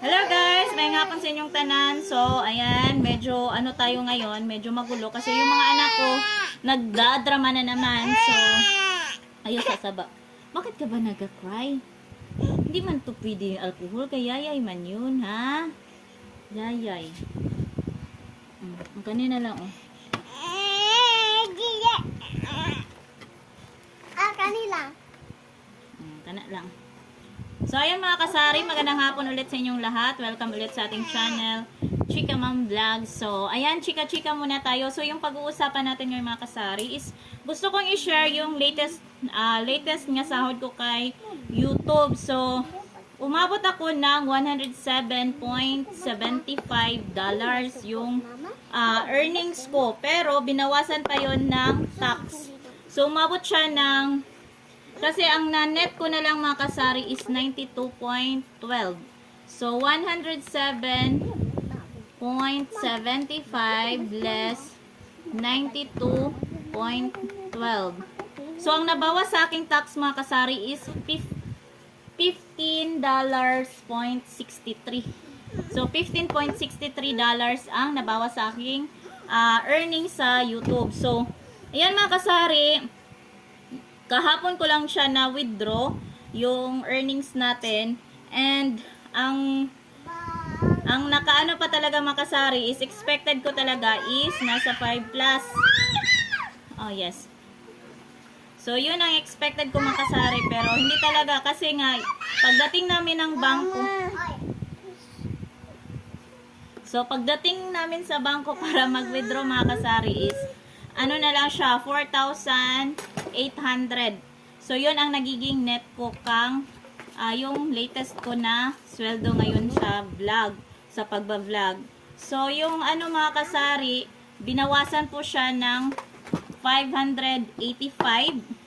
Hello guys! May nga sa inyong tanan. So, ayan, medyo ano tayo ngayon, medyo magulo kasi yung mga anak ko nagdadrama na naman. So, ayos sasaba. Bakit ka ba nagka-cry? Hindi man to pwede yung alcohol, kaya yayay man yun, ha? Yayay. Mm, ang kanina lang, oh. Ah, kanila. Mm, kana lang. So, ayan mga kasari, magandang hapon ulit sa inyong lahat. Welcome ulit sa ating channel, Chika Mom Vlog. So, ayan, chika-chika muna tayo. So, yung pag-uusapan natin ngayon mga kasari is, gusto kong i-share yung latest, ah, latest nga sahod ko kay YouTube. So, umabot ako ng $107.75 yung ah, earnings ko. Pero, binawasan pa yon ng tax. So, umabot siya ng kasi ang na-net ko na lang mga kasari is 92.12. So, 107.75 less 92.12. So, ang nabawas sa aking tax mga kasari is fif- $15.63. So, $15.63 ang nabawas sa aking ah, earnings sa YouTube. So, ayan mga kasari, kahapon ko lang siya na withdraw yung earnings natin. And ang ang nakaano pa talaga makasari is expected ko talaga is nasa 5 plus. Oh yes. So yun ang expected ko makasari pero hindi talaga kasi nga pagdating namin ng bangko so pagdating namin sa bangko para mag-withdraw mga kasari is ano na lang siya 4,800 so yun ang nagiging net ko kang ah, yung latest ko na sweldo ngayon sa vlog sa pagba-vlog. So yung ano mga kasari binawasan po siya ng 585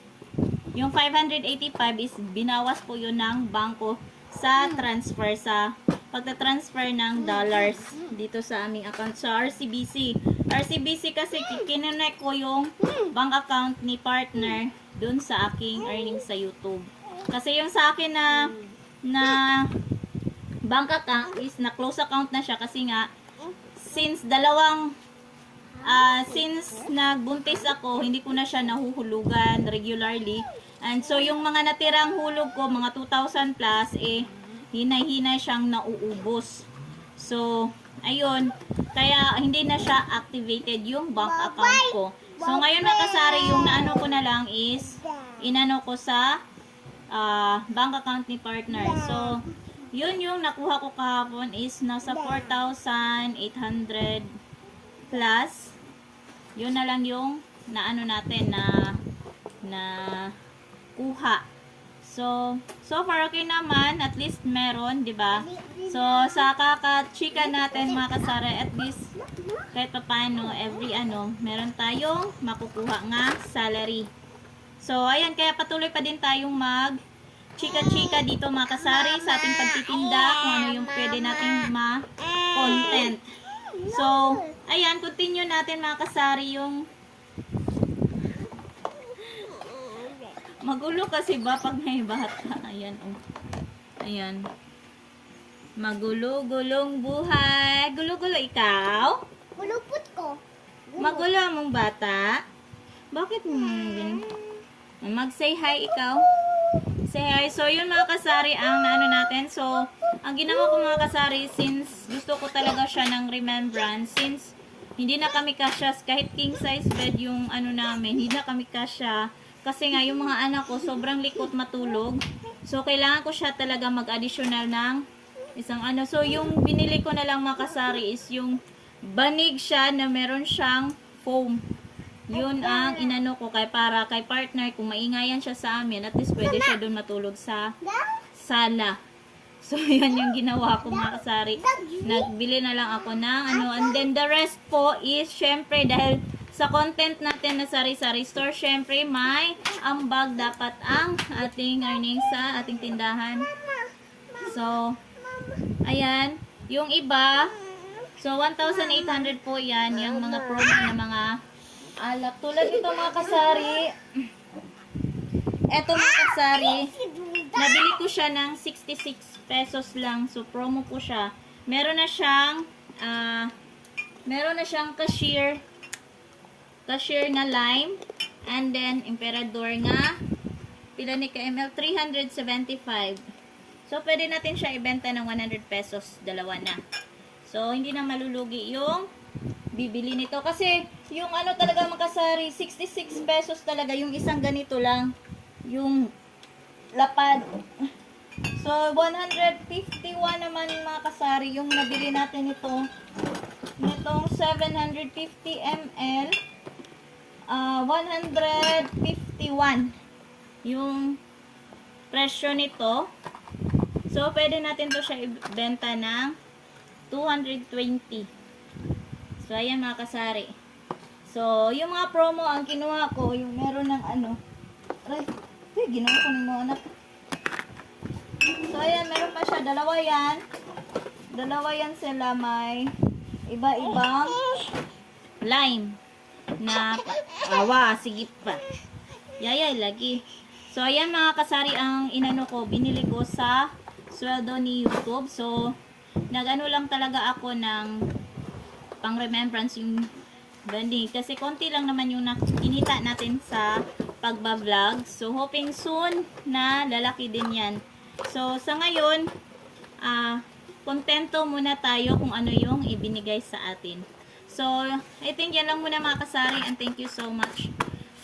yung 585 is binawas po yun ng bangko sa transfer sa pagta-transfer ng dollars dito sa aming account sa RCBC. RCBC kasi kikinunek ko yung bank account ni partner dun sa aking earnings sa YouTube. Kasi yung sa akin na na bank account is na close account na siya kasi nga since dalawang ah since nagbuntis ako, hindi ko na siya nahuhulugan regularly. And so, yung mga natirang hulog ko, mga 2,000 plus, eh, hinay-hinay siyang nauubos. So, ayun. Kaya, hindi na siya activated yung bank account ko. So, ngayon nakasari yung naano ko na lang is, inano ko sa ah, bank account ni partner. So, yun yung nakuha ko kahapon is nasa 4,800 plus. Yun na lang yung naano natin na na kuha. So, so far okay naman, at least meron, 'di ba? So, sa kaka-chika natin mga kasara, at least kahit papaano, every ano, meron tayong makukuha nga salary. So, ayan, kaya patuloy pa din tayong mag chika-chika dito mga kasari sa ating pagtitinda, kung ano yung pwede nating ma-content. So, ayan, continue natin mga kasari yung Magulo kasi ba pag may bata? Ayan, oh. Ayan. Magulo-gulong buhay. Gulo-gulo ikaw? Kulupot ko. Magulo mong bata? Bakit mo ganun? Mag-say hi ikaw. Say hi. So, yun mga kasari ang naano natin. So, ang ginawa ko mga kasari, since gusto ko talaga siya ng remembrance, since hindi na kami kasya, kahit king size bed yung ano namin, hindi na kami kasya. Kasi nga, yung mga anak ko, sobrang likot matulog. So, kailangan ko siya talaga mag-additional ng isang ano. So, yung binili ko na lang mga kasari is yung banig siya na meron siyang foam. Yun ang inano ko kay para kay partner kung maingayan siya sa amin at least pwede siya doon matulog sa sala. So yan yung ginawa ko mga kasari. Nagbili na lang ako ng ano and then the rest po is syempre dahil sa content natin na sari-sari store, syempre may ambag dapat ang ating earnings sa ating tindahan. So, ayan. Yung iba, so 1,800 po yan, yung mga promo na mga alak. Tulad ito mga kasari. Eto mga kasari. nabili ko siya ng 66 pesos lang. So, promo po siya. Meron na siyang, ah, meron na siyang cashier, cashier na lime. And then, emperador nga, pila ni KML, 375. So, pwede natin siya ibenta ng 100 pesos, dalawa na. So, hindi na malulugi yung bibili nito. Kasi, yung ano talaga makasari, 66 pesos talaga, yung isang ganito lang. Yung lapad. So, 151 naman mga kasari, yung nabili natin ito. Nitong 750 ml, ah 151 yung presyo nito. So, pwede natin to siya ibenta ng 220. So, ayan mga kasari. So, yung mga promo ang kinuha ko, yung meron ng ano. Aray, eh, ginawa ko ng mga anak. So, ayan, meron pa siya. Dalawa yan. Dalawa yan sila may iba-ibang lime na awa, sige pa. Yayay, lagi. So, ayan mga kasari ang inano ko, binili ko sa sweldo ni YouTube. So, nagano lang talaga ako ng pang remembrance yung branding. Kasi konti lang naman yung nakinita natin sa pagbablog. So, hoping soon na lalaki din yan. So, sa ngayon, ah, kontento muna tayo kung ano yung ibinigay sa atin. So, I think yan lang muna mga kasari and thank you so much.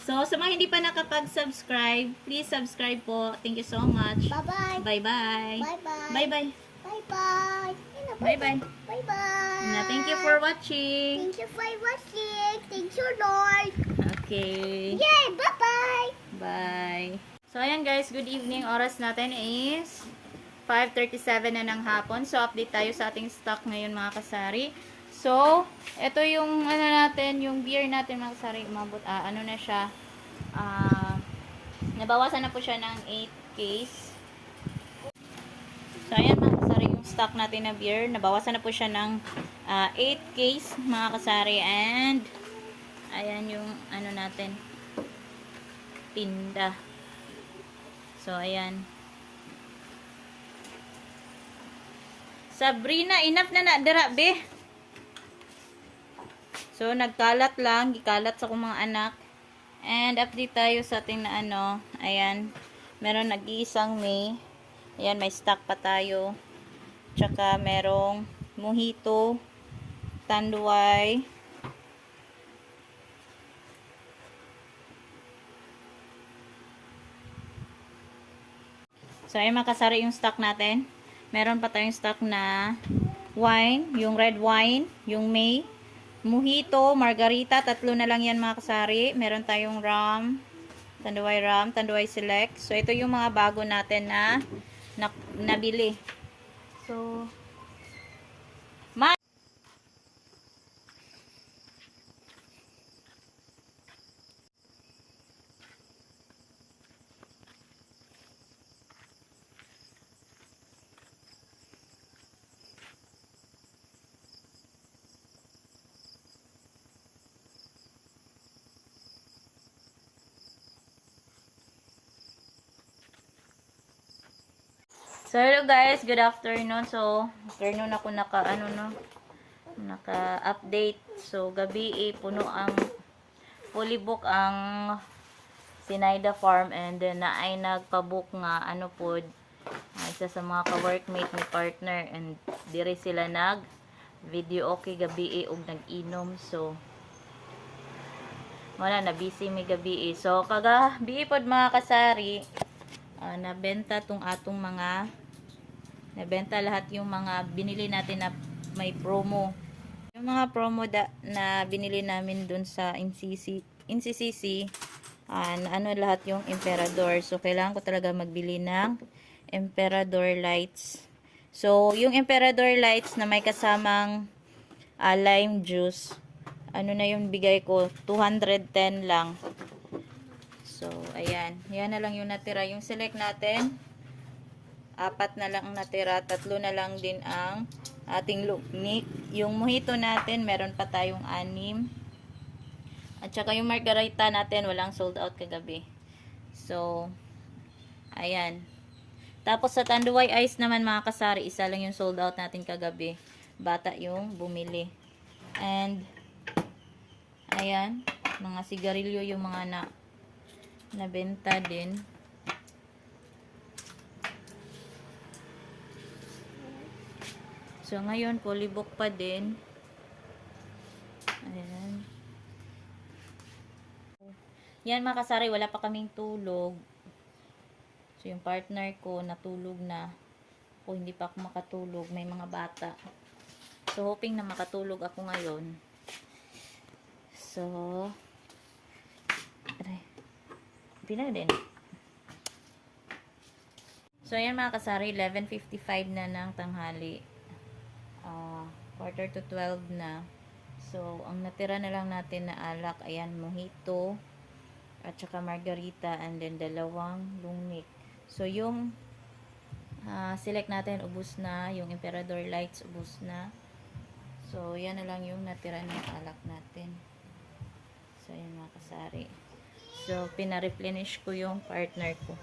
So, sa mga hindi pa nakapag-subscribe, please subscribe po. Thank you so much. Bye-bye. Bye-bye. Bye-bye. Bye-bye. Bye-bye. Bye-bye. Bye-bye. Na, thank you for watching. Thank you for watching. Thank you, Lord. Okay. Yay! Bye-bye. Bye. So, ayan guys, good evening. Oras natin is 5.37 na ng hapon. So, update tayo sa ating stock ngayon mga kasari. So, ito yung ano natin, yung beer natin mga kasari. Umabot, ah, ano na siya. Ah, nabawasan na po siya ng 8 case. So, ayan mga kasari, yung stock natin na beer. Nabawasan na po siya ng ah, 8 case mga kasari. And, ayan yung ano natin, tinda. So, ayan. Sabrina, enough na na, dira, be. So, nagkalat lang, gikalat sa kong mga anak. And, update tayo sa ating na ano, ayan, meron nag-iisang May. Ayan, may stock pa tayo. Tsaka, merong mojito, tanduay, So, ayun makasari yung stock natin. Meron pa tayong stock na wine, yung red wine, yung May, mojito, margarita, tatlo na lang yan mga kasari. Meron tayong rum, tanduay rum, tanduay select. So, ito yung mga bago natin na, na nabili. So, So, hello guys. Good afternoon. So, afternoon ako naka, ano no, naka-update. So, gabi eh, puno ang, fully book ang Sinaida Farm and then na ay nagpabook nga, ano po, isa sa mga ka-workmate ni partner and dire sila nag video okay gabi eh, og nag-inom. So, wala na busy may gabi eh. So, kaga, bi pod mga kasari, ah, nabenta tong atong mga nabenta lahat yung mga binili natin na may promo. Yung mga promo da, na binili namin dun sa NCC NCCC ah, na ano lahat yung Emperador. So kailangan ko talaga magbili ng Emperador lights. So yung Emperador lights na may kasamang ah, lime juice ano na yung bigay ko? 210 lang. So, ayan. Yan na lang yung natira. Yung select natin, apat na lang ang natira. Tatlo na lang din ang ating luknik. Yung mojito natin, meron pa tayong anim. At saka yung margarita natin, walang sold out kagabi. So, ayan. Tapos sa Tanduay Ice naman mga kasari, isa lang yung sold out natin kagabi. Bata yung bumili. And, ayan, mga sigarilyo yung mga na nabenta din. So, ngayon, polybok pa din. Ayan. Yan mga kasari, wala pa kaming tulog. So, yung partner ko, natulog na. Ako, hindi pa ako makatulog. May mga bata. So, hoping na makatulog ako ngayon. So, aray. Pina din. So, ayan mga kasari, 11.55 na ng tanghali. Ah, quarter to 12 na. So, ang natira na lang natin na alak, ayan, mojito, at saka margarita, and then dalawang lungnik. So, yung ah, select natin, ubus na. Yung Emperador Lights, ubus na. So, yan na lang yung natira ng alak natin. So, ayan mga kasari. So, pina-replenish ko yung partner ko.